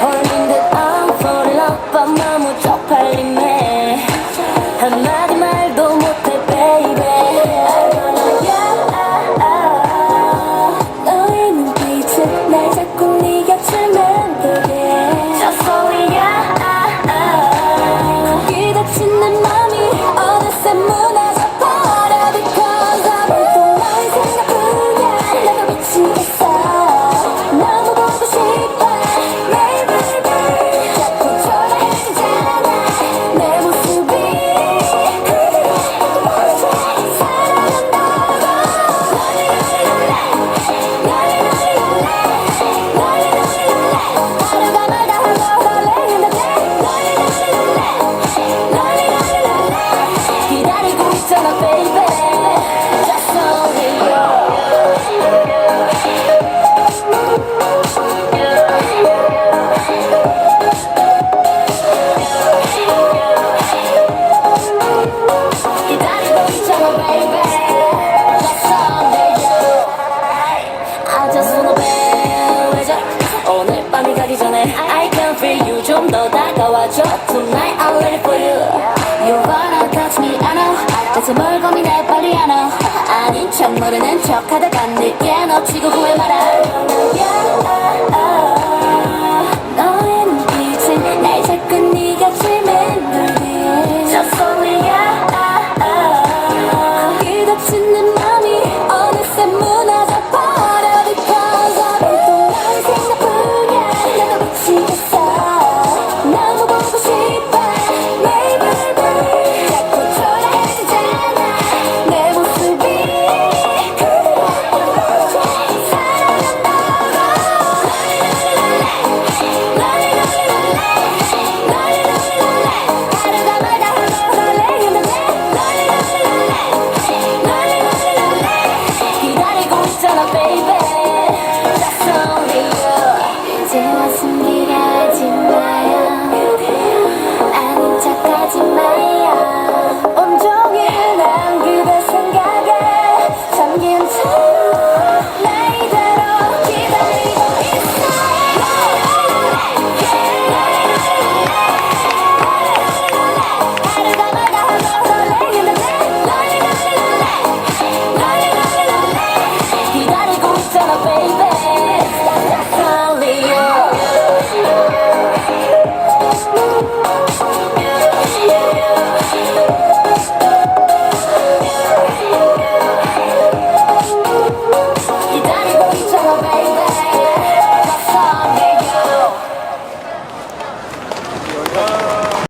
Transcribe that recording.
홀린 듯 I'm falling up 밤 너무 쪽팔림해 I just wanna be with you 오늘 밤이 가기 전에 I can feel you 좀 더 다가와줘 Tonight I'm ready for you You wanna touch me I know 대체 뭘 고민해 빨리 안아 아닌 척 모르는 척 하다가 늦게 놓치고 후회 말아